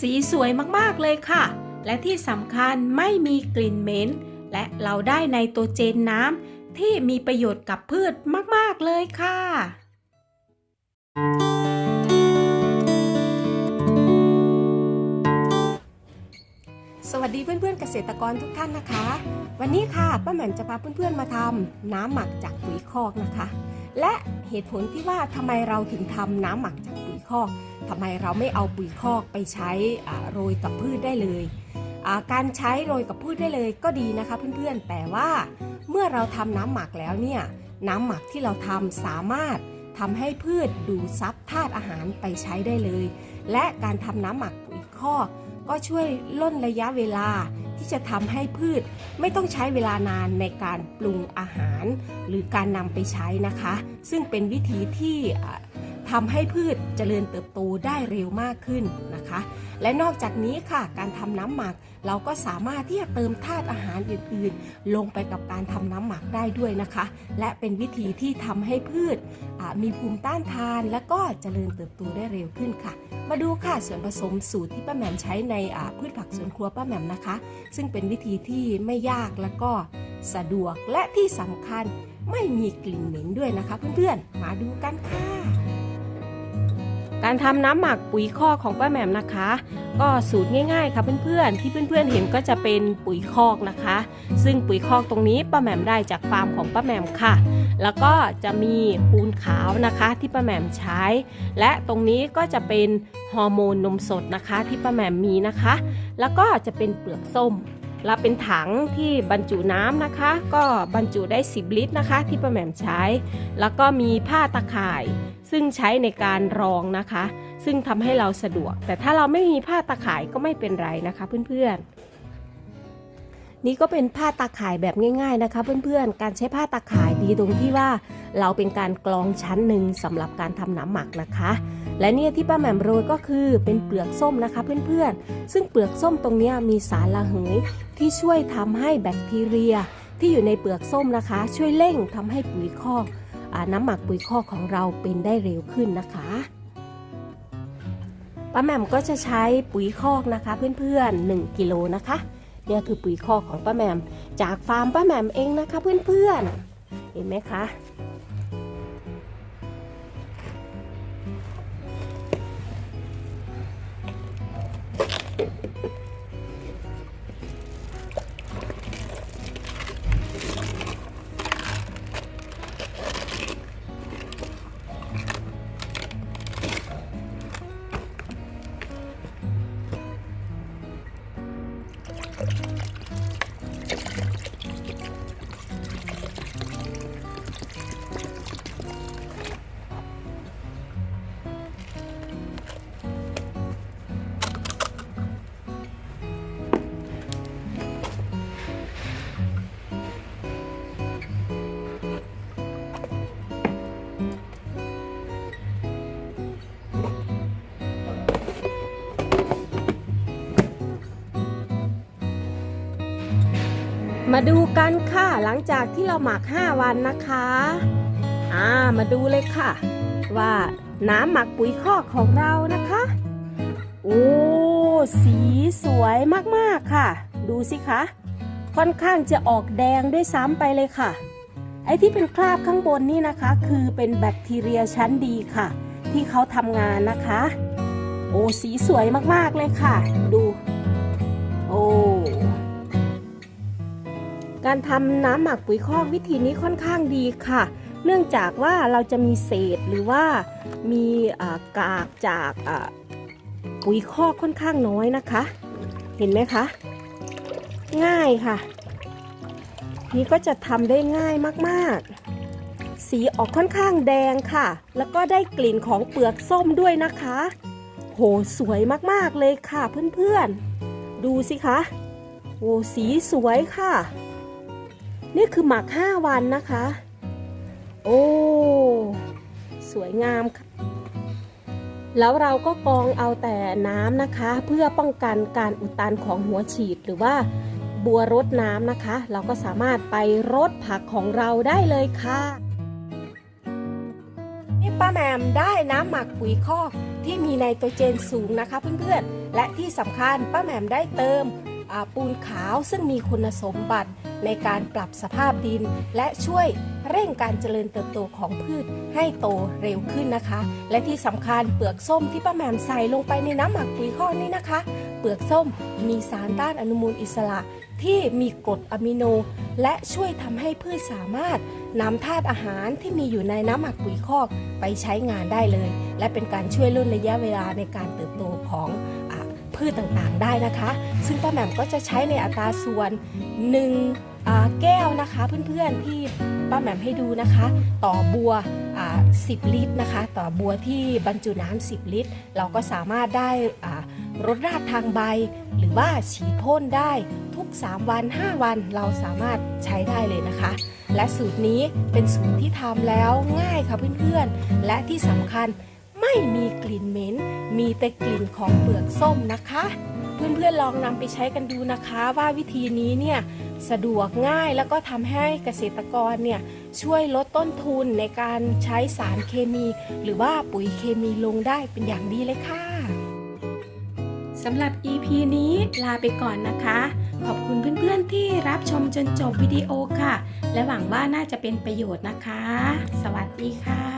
สีสวยมากๆเลยค่ะ และที่สำคัญไม่มีกลิ่นเหม็น และเราได้ไนโตรเจนน้ำที่มีประโยชน์กับพืชมากๆเลยค่ะ สวัสดีเพื่อนๆเกษตรกรทุกท่านนะคะ วันนี้ค่ะป้าแหม่มจะพาเพื่อนๆมาทำน้ำหมักจากปุ๋ยคอกนะคะ และเหตุผลที่ว่าทำไมเราถึงทำน้ำหมักจากปุ๋ยคอกทำไมเราไม่เอาปุ๋ยคอกไปใช้โรยกับพืชได้เลยการใช้โรยกับพืชได้เลยก็ดีนะคะเพื่อนๆ แต่ว่าเมื่อเราทำน้ำหมักแล้วเนี่ยน้ำหมักที่เราทำสามารถทำให้พืชดูดซับธาตุอาหารไปใช้ได้เลย และการทำน้ำหมักปุ๋ยคอกก็ช่วยล่นระยะเวลา ที่จะทำให้พืชไม่ต้องใช้เวลานานในการปรุงอาหาร หรือการนำไปใช้นะคะ ซึ่งเป็นวิธีที่ ทำให้พืชเจริญเติบโตได้เร็วมากขึ้นนะคะ และนอกจากนี้ค่ะ การทำน้ำหมัก เราก็สามารถที่จะเติมธาตุอาหารอื่นๆ ลงไปกับการทำน้ำหมักได้ด้วยนะคะ และเป็นวิธีที่ทำให้พืชมีภูมิต้านทาน และก็เจริญเติบโตได้เร็วขึ้นค่ะ มาดูค่ะส่วนผสมสูตรที่ป้าแหม่มใช้ในพืชผักสวนครัวป้าแหม่มนะคะ ซึ่งเป็นวิธีที่ไม่ยากและก็สะดวกและที่สำคัญไม่มีกลิ่นเหม็นด้วยนะคะเพื่อนๆ มาดูกันค่ะ การทำน้ำหมักปุ๋ยคอกของป้าแหม่มนะคะ ก็สูตรง่ายๆค่ะเพื่อนๆ ที่เพื่อนๆเห็นก็จะเป็นปุ๋ยคอกนะคะ ซึ่งปุ๋ยคอกตรงนี้ป้าแหม่มได้จากฟาร์มของป้าแหม่มค่ะ แล้วก็จะมีปูนขาวนะคะที่ป้าแหม่มใช้ และตรงนี้ก็จะเป็นฮอร์โมนนมสดนะคะที่ป้าแหม่มมีนะคะ แล้วก็จะเป็นเปลือกส้มและเป็นถังที่บรรจุน้ำนะคะ ก็บรรจุได้ 10 ลิตรนะคะ ที่ป้าแหม่มใช้ แล้วก็มีผ้าตะข่าย ซึ่งใช้ในการรองนะคะ ซึ่งทำให้เราสะดวก แต่ถ้าเราไม่มีผ้าตะข่ายก็ไม่เป็นไรนะคะเพื่อนๆ นี่ก็เป็นผ้าตาข่ายแบบง่าย ๆนะคะ เพื่อนๆ การใช้ผ้าตาข่ายดีตรงที่ว่า เราเป็นการกรองชั้นหนึ่งสำหรับการทำน้ำหมักนะคะ และเนี่ยที่ป้าแหม่มโรยก็คือเป็นเปลือกส้มนะคะเพื่อนๆ ซึ่งเปลือกส้มตรงนี้มีสารระเหยที่ช่วยทำให้แบคทีเรียที่อยู่ในเปลือกส้มนะคะ ช่วยเร่งทำให้ปุ๋ยคอก น้ำหมักปุ๋ยคอกของเราเป็นได้เร็วขึ้นนะคะป้าแหม่มก็จะใช้ปุ๋ยคอกนะคะเพื่อนๆ 1กิโลนะคะเนี่ยคือปุ๋ยคอกของป้าแหม่มจากฟาร์มป้าแหม่มเองนะคะเพื่อนๆเห็นไหมคะ มาดูกันค่ะหลังจากที่เราหมัก 5 วันนะคะ อ่ามาดูเลยค่ะ ว่าน้ำหมักปุ๋ยคอกของเรานะคะ โอ้สีสวยมากๆค่ะ ดูสิคะ ค่อนข้างจะออกแดงด้วยซ้ำไปเลยค่ะ ไอ้ที่เป็นคราบข้างบนนี่นะคะ คือเป็นแบคทีเรียชั้นดีค่ะ ที่เขาทำงานนะคะ โอ้สีสวยมากๆเลยค่ะ ดู การทำน้ำหมักปุ๋ยคอกวิธีนี้ค่อนข้างดีค่ะ เนื่องจากว่าเราจะมีเศษหรือว่ามีกากจากปุ๋ยคอกค่อนข้างน้อยนะคะ เห็นไหมคะ ง่ายค่ะ นี่ก็จะทำได้ง่ายมากๆ สีออกค่อนข้างแดงค่ะ แล้วก็ได้กลิ่นของเปลือกส้มด้วยนะคะ โหสวยมากๆเลยค่ะเพื่อนๆ ดูสิคะโอ้สีสวยค่ะ นี่คือหมัก 5 วันนะคะ โอ้ สวยงามค่ะ แล้วเราก็กรองเอาแต่น้ำนะคะ เพื่อป้องกันการอุดตันของหัวฉีดหรือว่าบัวรดน้ำนะคะ เราก็สามารถไปรดผักของเราได้เลยค่ะ นี่ป้าแหมมได้น้ำหมักปุ๋ยคอกที่มีไนโตรเจนสูงนะคะเพื่อนๆ และที่สำคัญป้าแหม่มได้เติมปูนขาวซึ่งมีคุณสมบัติ ในการปรับสภาพดิน และช่วยเร่งการเจริญเติบโตของพืชให้โตเร็วขึ้นนะคะ และที่สำคัญเปลือกส้มที่ป้าแหม่มใส่ลงไปในน้ำหมักปุ๋ยคอกนี่นะคะ เปลือกส้มมีสารต้านอนุมูลอิสระที่มีกรดอะมิโน และช่วยทำให้พืชสามารถนำธาตุอาหารที่มีอยู่ในน้ำหมักปุ๋ยคอกไปใช้งานได้เลย และเป็นการช่วยลดระยะเวลาในการเติบโตของอพืชต่างๆได้นะคะ ซึ่งป้าแหม่มก็จะใช้ในอัตราส่วน1อ่า แก้วนะคะเพื่อนๆที่ป้าแหม่มให้ดูนะคะ ต่อบัว10 ลิตรนะคะ ต่อบัวที่บรรจุน้ำ10 ลิตร เราก็สามารถได้รดราดทางใบ หรือว่าฉีดพ่นได้ทุก 3 วัน 5 วันเราสามารถใช้ได้เลยนะคะ และสูตรนี้เป็นสูตรที่ทำแล้วง่ายค่ะเพื่อนๆ และที่สำคัญไม่มีกลิ่นเหม็น มีแต่กลิ่นของเปลือกส้มนะคะ เพื่อนๆลองนำไปใช้กันดูนะคะว่าวิธีนี้เนี่ยสะดวกง่ายแล้วก็ทำให้เกษตรกรเนี่ยช่วยลดต้นทุนในการใช้สารเคมี หรือว่าปุ๋ยเคมีลงได้เป็นอย่างดีเลยค่ะสำหรับ EP นี้ลาไปก่อนนะคะ ขอบคุณเพื่อนๆที่รับชมจนจบวิดีโอค่ะ และหวังว่าน่าจะเป็นประโยชน์นะคะ สวัสดีค่ะ